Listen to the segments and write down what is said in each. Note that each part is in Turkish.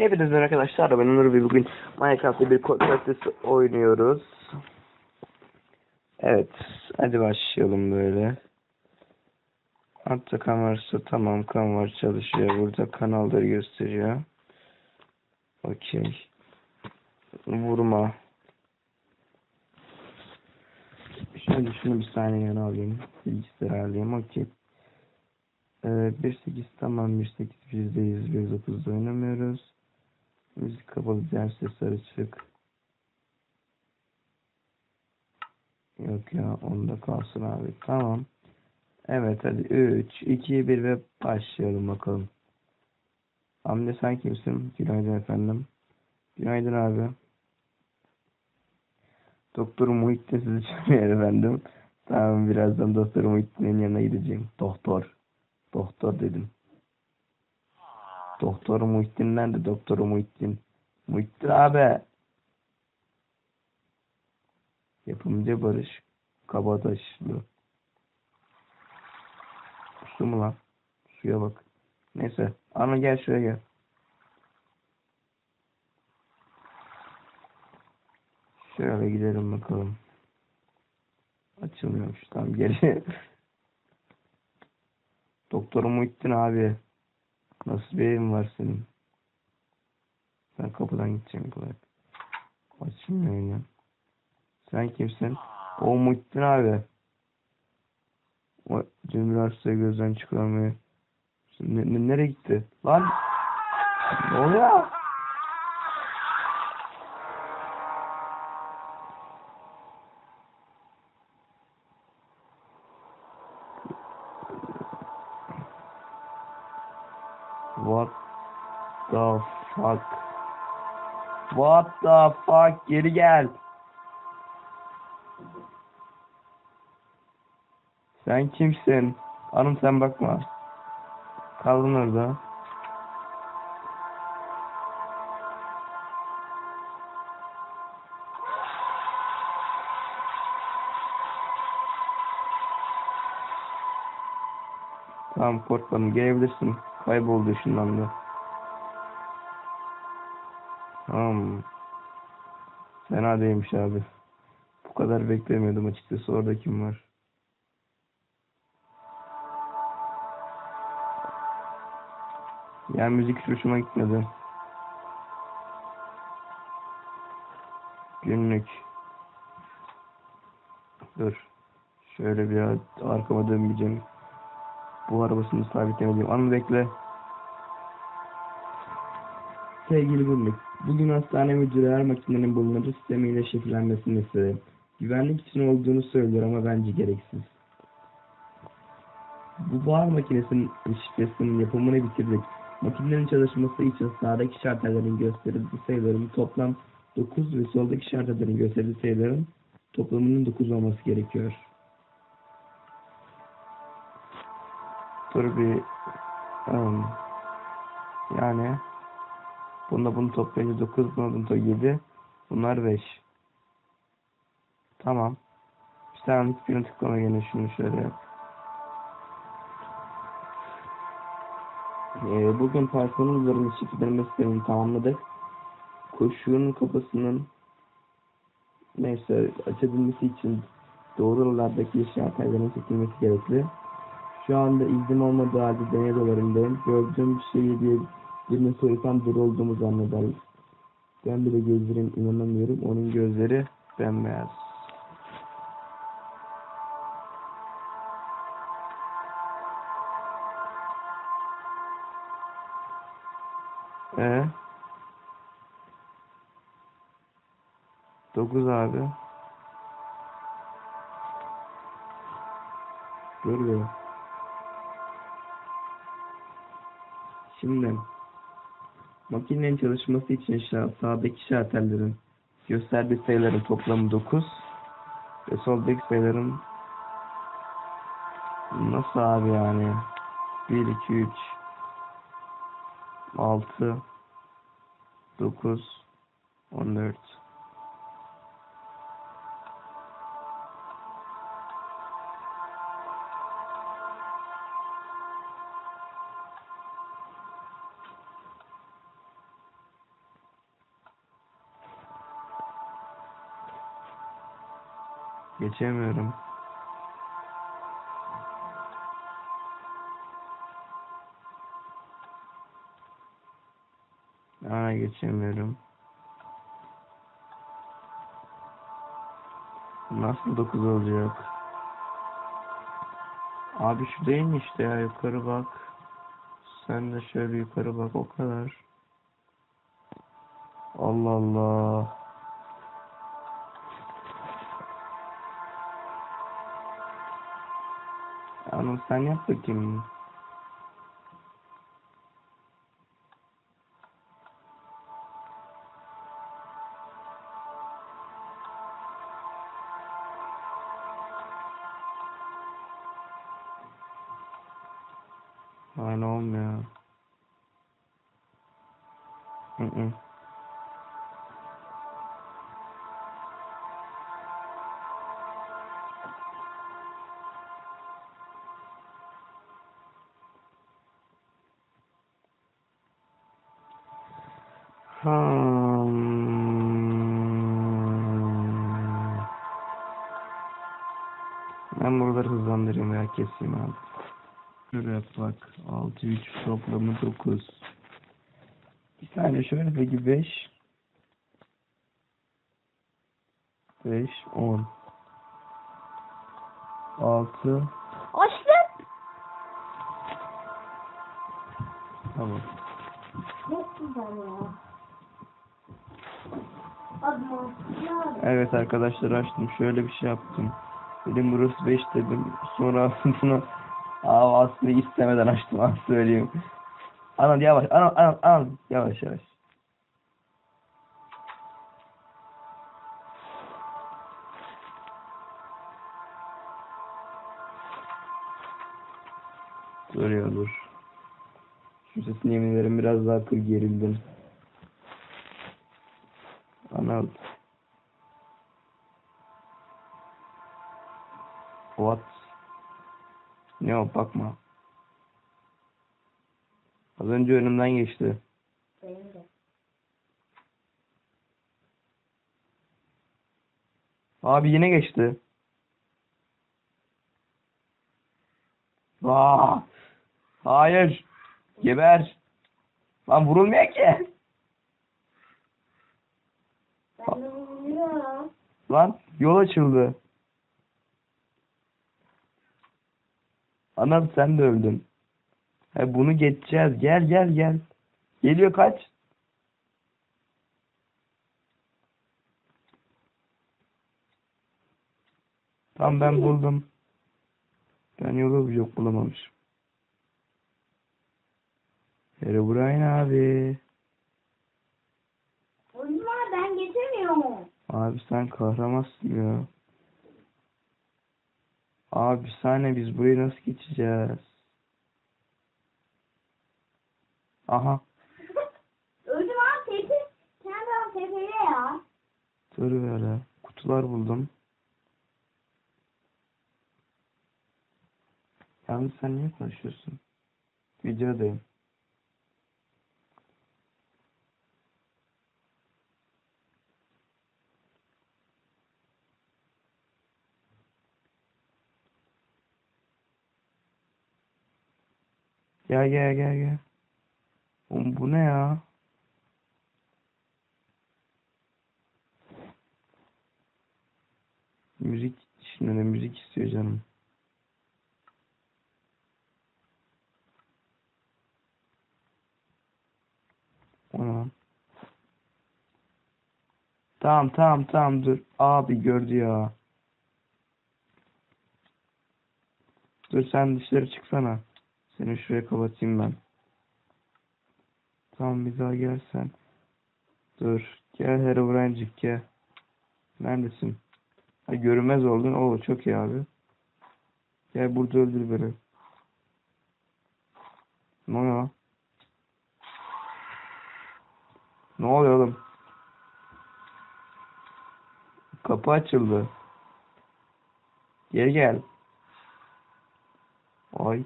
Merhaba arkadaşlar ben Onur ve bugün Minecraft'ta bir kod kalitesi oynuyoruz. Evet hadi başlayalım böyle. Altta kamerası tamam kamera çalışıyor. Burada kanalları gösteriyor. Okey. Vurma. Şöyle şunu bir saniye yana alayım. Bilgisayarı alayım. Okey. Ee, 1.8 tamam 1.8 %100 1.9'da oynamıyoruz. Müzik kapalı diğer sesler açık. Yok ya onda kalsın abi. Tamam. Evet hadi 3, 2, 1 ve başlayalım bakalım. Hamle sen kimsin? Günaydın efendim. Günaydın abi. Doktor Muhittin sizi çağırıyor efendim. Tamam birazdan Doktor Muhittin'in yanına gideceğim. Doktor. Doktor dedim. Doktor Muhittin nerede? Doktor Muhittin. Muhittin abi. Yapımcı Barış Kabataşlı. Su mu lan? Suya bak. Neyse. Ana gel şuraya gel. Şöyle gidelim bakalım. Açılmıyormuş. Tamam geri. Doktor Muhittin abi. Nasıl bir evin var senin? Ben kapıdan gideceğim kolay. Açılmıyor yine. Sen kimsin? O Muhittin abi. O Cemil Arslan'ı gözden çıkaramıyor. Şimdi ne- nereye gitti? Lan! Ne oluyor? Fuck? What the fuck? Geri gel. Sen kimsin? Hanım sen bakma. Kaldın orada. Tamam korkmadım. Gelebilirsin. Kayboldu ışınlandı. Tamam. Fena değilmiş abi. Bu kadar beklemiyordum açıkçası. Orada kim var? Yani müzik hiç hoşuma gitmedi. Günlük. Dur. Şöyle bir arkama dönmeyeceğim. Bu arabasını sabitlemeliyim. Anı bekle. Sevgili günlük. Bugün hastane müdürü makinenin bulunması sistemiyle şifrelenmesini istedi. Güvenlik için olduğunu söylüyor ama bence gereksiz. Bu buhar makinesinin şifresinin yapımını bitirdik. Makinelerin çalışması için sağdaki şartellerin gösterdiği sayıların toplam 9 ve soldaki şartellerin gösterdiği sayıların toplamının 9 olması gerekiyor. Dur bir um, yani bunda bunu toplayınca 9 buna bunu 7 bunlar 5 tamam bir tane hiçbirini tıklama gene şunu şöyle yap Ee, bugün personel üzerinde şifreleme sistemini tamamladık. Koşunun kafasının neyse açabilmesi için doğru yollardaki işaretlerin çekilmesi gerekli. Şu anda izin olmadığı halde deney dolarındayım. Gördüğüm şeyi diye birine sorsam dur olduğumu zanneder. Ben bile gözlerim inanamıyorum. Onun gözleri bembeyaz. Ee? 9 abi. Be. Şimdi makinenin çalışması için sağdaki şartellerin gösterdiği sayıların toplamı 9 ve soldaki sayıların nasıl abi yani? 1 2 3 6 9 14 Geçemiyorum. Aa geçemiyorum. Nasıl 9 olacak? Abi şu değil mi işte ya yukarı bak. Sen de şöyle yukarı bak o kadar. Allah Allah. Anıl sen yap Ben buraları hızlandırayım veya keseyim abi. Şöyle yap bak. 6 3 toplamı 9. Bir saniye şöyle peki 5 5 10 6 Açtım. Tamam. Çok güzel ya. Adma. Ya. Evet arkadaşlar açtım. Şöyle bir şey yaptım. Dedim burası 5 dedim. Sonra aslında Aa, aslında istemeden açtım. Az söyleyeyim. Anıl yavaş. Anıl, Anıl, Anıl. Yavaş yavaş. Dur ya dur. Şu sesini yemin ederim biraz daha kır gerildim. Anıl. What? Ne o bakma. Az önce önümden geçti. Benim de. Abi yine geçti. Aa! Hayır. Geber. Lan vurulmuyor ki. Ben de buluyorum. Lan yol açıldı. Anam sen de öldün. He bunu geçeceğiz. Gel gel gel. Geliyor kaç. Tam ben buldum. Ben yolu yok bulamamışım. Herobrine abi. Oyunlar ben geçemiyorum. Abi sen kahramansın ya. Abi bir saniye biz burayı nasıl geçeceğiz? Aha. Öldüm abi tepe. Kendi abi tepeye ya. Dur böyle. Kutular buldum. Yalnız sen niye konuşuyorsun? Videodayım. Gel gel gel gel. Oğlum bu ne ya? Müzik şimdi de müzik istiyor canım. Lan? Tamam tamam tamam dur. Abi gördü ya. Dur sen dışarı çıksana. Seni şuraya kapatayım ben. Tamam bir daha gel sen. Dur. Gel Herobrine'cik gel. Neredesin? Ha, görünmez oldun. Oo çok iyi abi. Gel burada öldür beni. Ne oluyor? Ne oluyor oğlum? Kapı açıldı. Geri gel. Ay.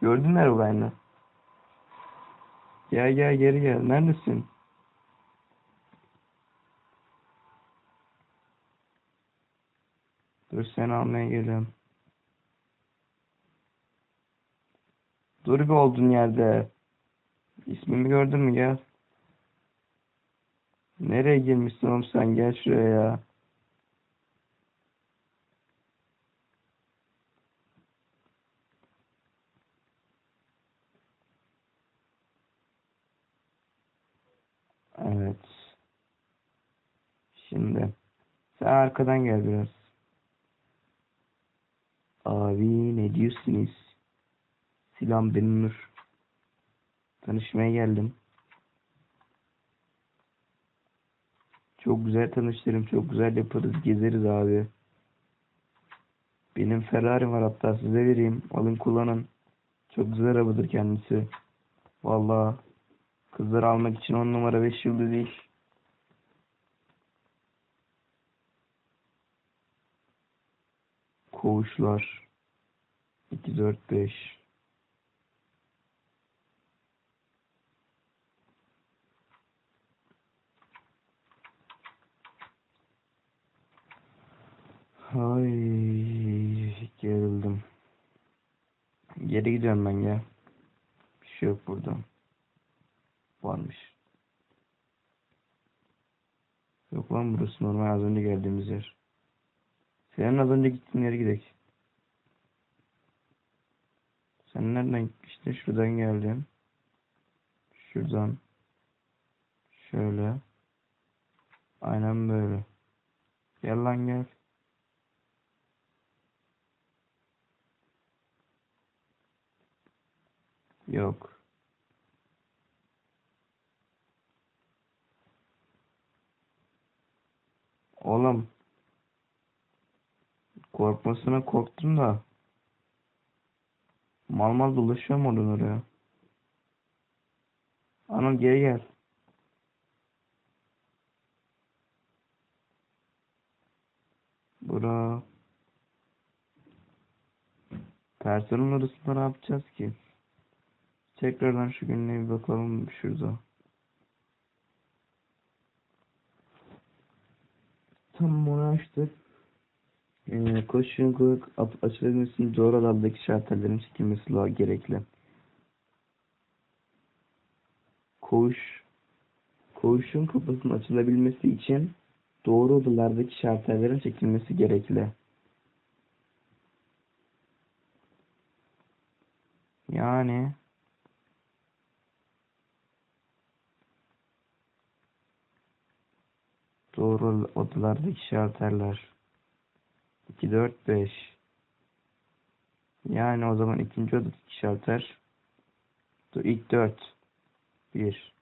Gördün mü Herobrine'ı? Gel gel geri gel. Neredesin? Dur seni almaya geliyorum. Dur bir olduğun yerde. İsmimi gördün mü gel. Nereye girmişsin oğlum sen gel şuraya ya. Evet. Şimdi sen arkadan gel biraz. Abi ne diyorsunuz? Silam benim Nur. Tanışmaya geldim. Çok güzel tanıştırım, çok güzel yaparız, gezeriz abi. Benim Ferrari var hatta size vereyim. Alın kullanın. Çok güzel arabadır kendisi. Vallahi kızları almak için on numara 5 yıldız iş. Koğuşlar. 2 4 5 Ay gerildim. Geri gidiyorum ben ya. Bir şey yok burada. Varmış. Yok lan burası normal az önce geldiğimiz yer. Senin az önce gittiğin yere gidelim. Sen nereden işte şuradan geldin. Şuradan. Şöyle. Aynen böyle. Gel lan gel. Yok. Oğlum. Korkmasına korktum da. Mal mal dolaşıyorum oradan oraya. Anam geri gel. Bura. Personel odasında ne yapacağız ki? Tekrardan şu günlüğe bir bakalım şurada. Tamam onu açtık. Ee, koşun kulak ap- açılabilmesinin doğru alandaki şartların çekilmesi gerekli. Koğuş Koğuşun kapısının açılabilmesi için doğru odalardaki şartların çekilmesi gerekli. Yani doğru odalardaki şarterler 2 4 5 yani o zaman ikinci odadaki şarter. Dur ilk 4 1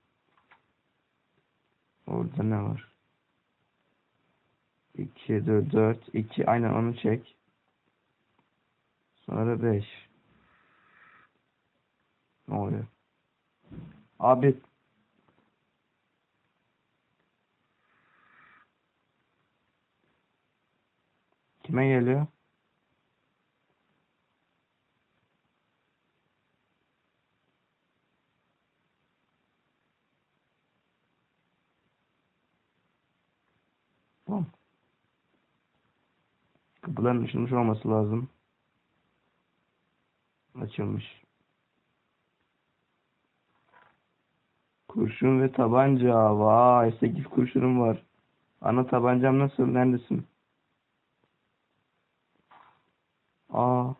orada ne var? 2 4 4 2 aynen onu çek. Sonra 5 ne oluyor? Abi kime geliyor Tamam. Kapıların açılmış olması lazım. Açılmış. Kurşun ve tabanca. Vay 8 kurşunum var. Ana tabancam nasıl? Neredesin? Aa.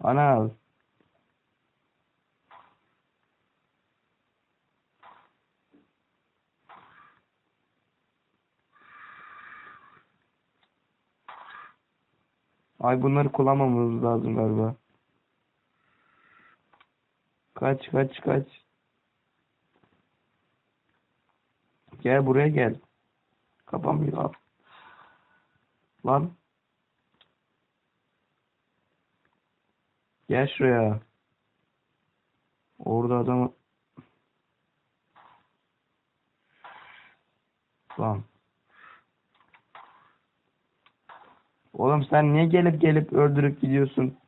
Ana. Ay bunları kullanmamamız lazım galiba. Kaç kaç kaç. Gel buraya gel. Al. Lan. Gel şuraya. Orada adam. Lan. Oğlum sen niye gelip gelip öldürüp gidiyorsun?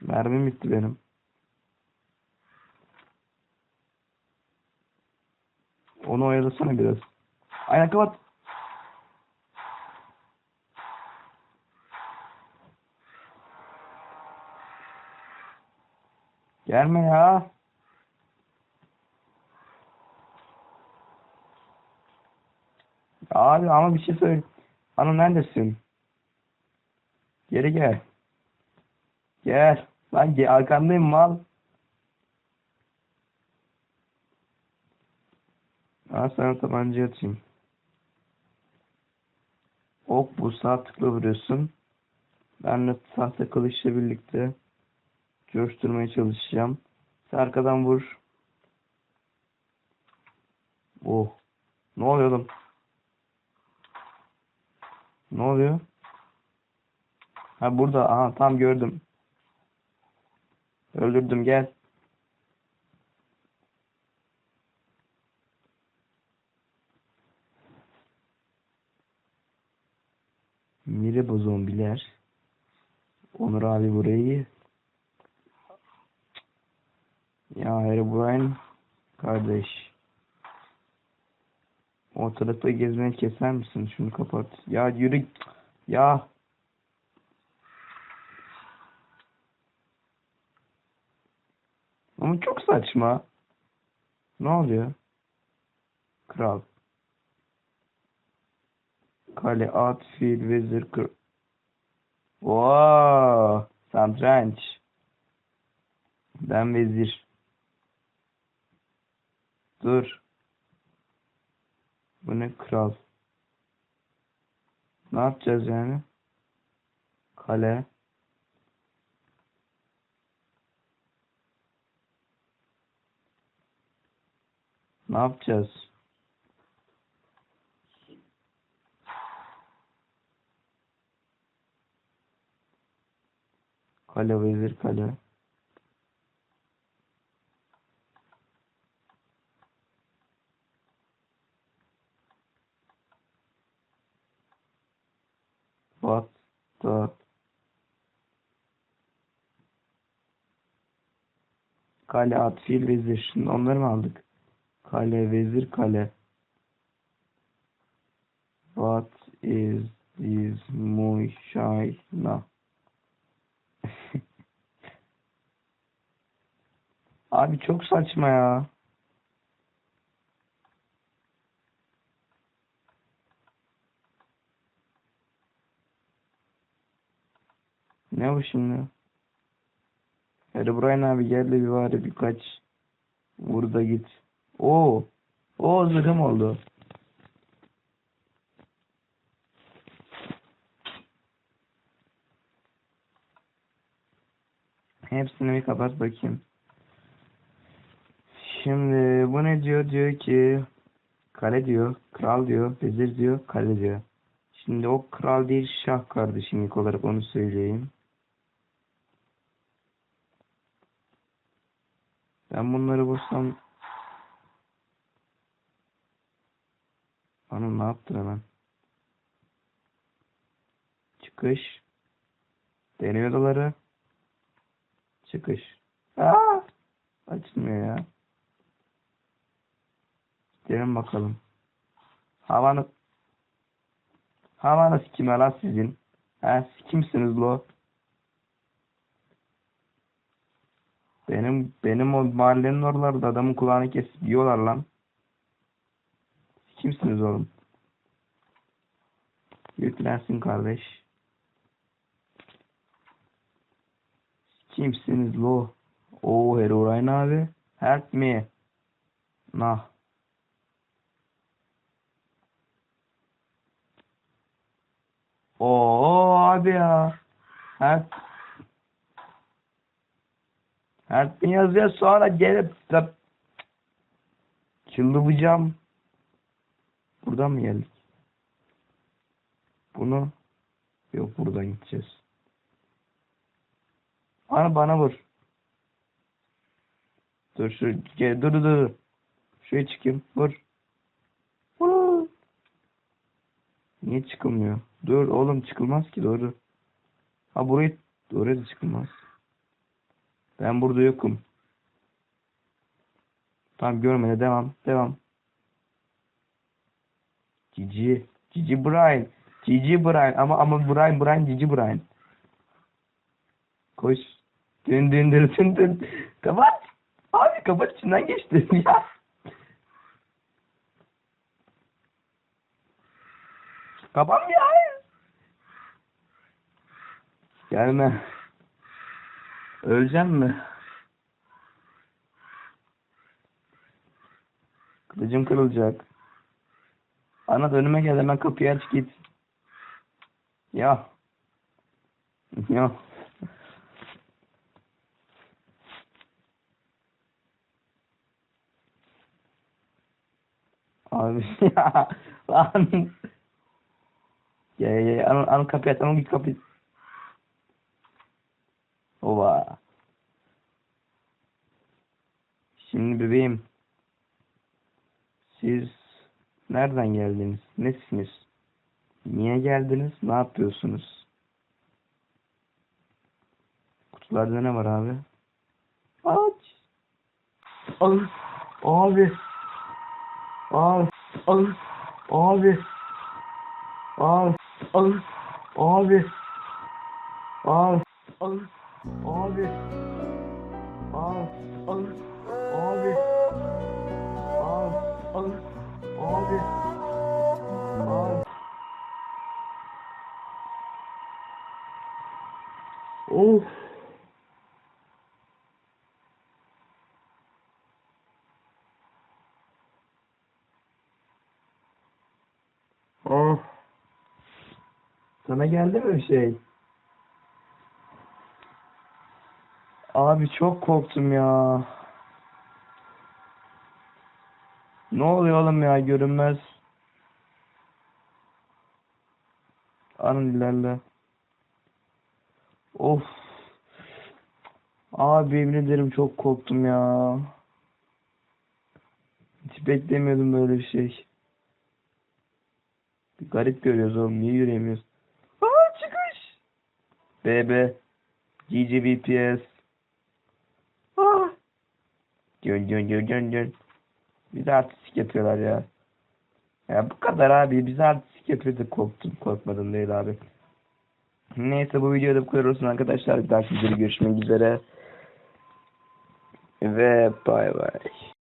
Mermim bitti benim. Onu oyalasana biraz. Aynen kapat. Gelme ya. Abi ama bir şey söyle. Ana neredesin? Geri gel. Gel. Lan arkandayım mal. Al sana tabanca atayım. Ok bu sağ tıkla vuruyorsun. Ben de tahta kılıçla birlikte coşturmaya çalışacağım. Sen arkadan vur. Oh. Ne oluyor oğlum? Ne oluyor? Ha burada. Aha tam gördüm. Öldürdüm gel. Merhaba zombiler. Onur abi burayı. Ya Herobrine kardeş. Ortalıkta gezmeyi keser misin? Şunu kapat. Ya yürü. Ya. Ama çok saçma. Ne oluyor? Kral. Kale, at, fil, vezir, kır... Wow, satranç. Ben vezir. Dur. Bu ne kral? Ne yapacağız yani? Kale. Ne yapacağız? Kale vezir kale. What the Kale, at, fil, vezir. Şimdi onları mı aldık? Kale, vezir, kale. What is this Muşayna? Abi çok saçma ya. Ne bu şimdi? Herobrine abi gel de bir bari birkaç vur da git. Oo. Oo zırhım oldu. Hepsini bir kapat bakayım. Şimdi bu ne diyor? Diyor ki kale diyor, kral diyor, vezir diyor, kale diyor. Şimdi o kral değil şah kardeşim ilk olarak onu söyleyeyim. Ben bunları bulsam Hanım ne yaptın hemen? Çıkış. Deney odaları. Çıkış. Aa! Açılmıyor ya. Gelin bakalım. Havanı Havanız kime lan sizin? Siz kimsiniz lo? Benim benim o mahallenin oralarda adamın kulağını kesip yiyorlar lan. Kimsiniz oğlum? Yüklensin kardeş. Siz Kimsiniz lo? Oo Herobrine abi. Help me. Nah. Oo abi ya. Help. Help me yazıyor sonra gelip çıldıracağım. Buradan mı geldik? Bunu yok buradan gideceğiz. Bana bana vur. Dur şu gel dur dur dur. Şuraya çıkayım. Vur. Vur. Niye çıkılmıyor? Dur oğlum çıkılmaz ki doğru. Ha burayı oraya da çıkılmaz. Ben burada yokum. Tamam görmede devam. Devam. Cici. Cici Brian. Cici Brian. Ama ama Brian Brian Cici Brian. Koş. Dün dün dün dün dün. Kapat. Abi kapat içinden geçti ya. Kapat ya. Gelme. Öleceğim mi? Kılıcım kırılacak. Ana önüme gel hemen kapıyı aç git. Ya. Ya. Abi ya. Lan. Ya ya ya. Anıl, anıl kapıyı aç. Anıl git kapıyı. Ova. Şimdi bebeğim. Siz nereden geldiniz? Nesiniz? Niye geldiniz? Ne yapıyorsunuz? Kutularda ne var abi? Aç. Al. Abi. Al. Al. Abi. Al. Al. Abi. Al. Al. Abi. Al. Al. Abi. Al. Al. Abi. Al. Of. Oh. Sana geldi mi şey? Abi çok korktum ya. Ne oluyor oğlum ya görünmez. Anın ilerle. Of. Abi yemin ederim çok korktum ya. Hiç beklemiyordum böyle bir şey. Garip görüyoruz oğlum. Niye yürüyemiyoruz? BB. GGBPS. Ah. Gön gön gön gön gön. Bize artistik yapıyorlar ya. Ya bu kadar abi. Bize artistik yapıyordu. Korktum. Korkmadım değil abi. Neyse bu videoda bu kadar olsun arkadaşlar. Bir dahaki videoda görüşmek üzere. Ve bay bay.